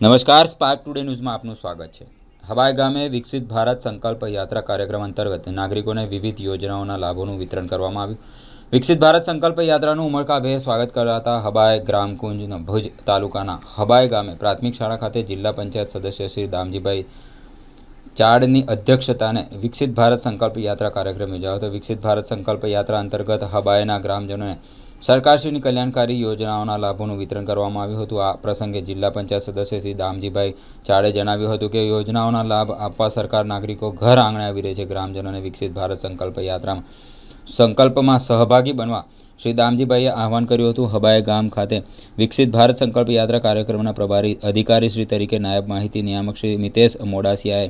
નમસ્કાર spark today ન્યૂઝમાં આપનું સ્વાગત છે. હવાઈ ગામે વિકસિત ભારત સંકલ્પ યાત્રા કાર્યક્રમ અંતર્ગત નાગરિકોને વિવિધ યોજનાઓના લાભોનું વિતરણ કરવામાં આવ્યું. વિકસિત ભારત સંકલ્પ યાત્રાનું ઉમળકાભેર સ્વાગત કરાતા હબાય ગ્રામકુંજના ભુજ તાલુકાના હબાય ગામે પ્રાથમિક શાળા ખાતે જિલ્લા પંચાયત સદસ્ય શ્રી દામજીભાઈ ચાડની અધ્યક્ષતાને વિકસિત ભારત સંકલ્પ યાત્રા કાર્યક્રમ યોજાયો હતો. વિકસિત ભારત સંકલ્પ યાત્રા અંતર્ગત હબાયના ગ્રામજનોને સરકારશ્રીની કલ્યાણકારી યોજનાઓના લાભોનું વિતરણ કરવામાં આવ્યું હતું. આ પ્રસંગે જિલ્લા પંચાયત સદસ્ય શ્રી દામજીભાઈ ચાડે જણાવ્યું હતું કે યોજનાઓના લાભ આપવા સરકાર નાગરિકો ઘર આંગણે આવી રહી છે. ગ્રામજનોને વિકસિત ભારત સંકલ્પ યાત્રામાં, સંકલ્પમાં સહભાગી બનવા શ્રી દામજીભાઈએ આહવાન કર્યું હતું. હબાય ગામ ખાતે વિકસિત ભારત સંકલ્પ યાત્રા કાર્યક્રમના પ્રભારી અધિકારી શ્રી તરીકે નાયબ માહિતી નિયામક શ્રી મિતેશ મોડાસિયાએ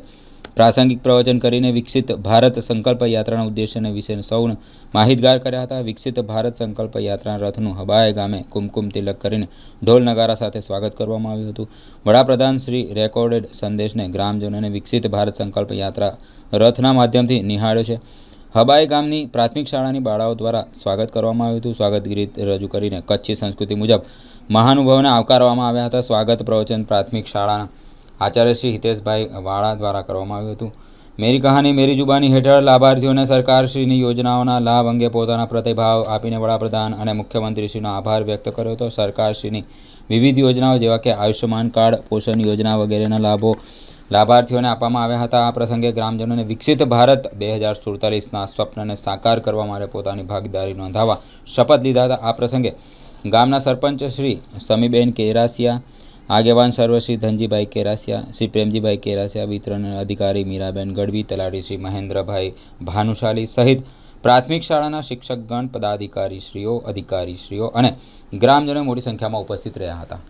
પ્રાસંગિક પ્રવચન કરીને વિકસિત ભારત સંકલ્પ યાત્રાના ઉદ્દેશ્યને વિશે સૌને માહિતગાર કર્યા હતા. વિકસિત ભારત સંકલ્પ યાત્રાના રથનું હબાય ગામે કુમકુમ તિલક કરીને ઢોલ નગારા સાથે સ્વાગત કરવામાં આવ્યું હતું. વડાપ્રધાન શ્રી રેકોર્ડેડ સંદેશને ગ્રામજનોને વિકસિત ભારત સંકલ્પ યાત્રા રથના માધ્યમથી નિહાળ્યો છે. હબાઈ ગામની પ્રાથમિક શાળાની બાળાઓ દ્વારા સ્વાગત કરવામાં આવ્યું હતું. સ્વાગત ગીત રજૂ કરીને કચ્છી સંસ્કૃતિ મુજબ મહાનુભાવોને આવકારવામાં આવ્યા હતા. સ્વાગત પ્રવચન પ્રાથમિક શાળાના આચાર્ય શ્રી હિતેશભાઈ વાળા દ્વારા કરવામાં આવ્યું હતું. મેરી કહાની મેરી જુબાની હેઠળ લાભાર્થીઓને સરકારશ્રીની યોજનાઓના લાભ અંગે પોતાના પ્રતિભાવ આપીને વડાપ્રધાન અને મુખ્યમંત્રીશ્રીનો આભાર વ્યક્ત કર્યો હતો. સરકારશ્રીની વિવિધ યોજનાઓ જેવા કે આયુષ્યમાન કાર્ડ, પોષણ યોજના વગેરેના લાભો લાભાર્થીઓને આપવામાં આવ્યા હતા. આ પ્રસંગે ગ્રામજનોને વિકસિત ભારત બે હજાર સુડતાલીસના સ્વપ્નને સાકાર કરવા માટે પોતાની ભાગીદારી નોંધાવવા શપથ લીધા હતા. આ પ્રસંગે ગામના સરપંચ શ્રી સમીબેન કેરાસિયા આગેવાન સર્વશ્રી ધનજીભાઈ કેરાસિયા, શ્રી પ્રેમજીભાઈ કેરાસિયા, વિતરણ અધિકારી મીરાબેન ગઢવી, તલાટી શ્રી મહેન્દ્રભાઈ ભાનુશાલી સહિત પ્રાથમિક શાળાના શિક્ષકગણ, પદાધિકારીશ્રીઓ, અધિકારીશ્રીઓ અને ગ્રામજનો મોટી સંખ્યામાં ઉપસ્થિત રહ્યા હતા.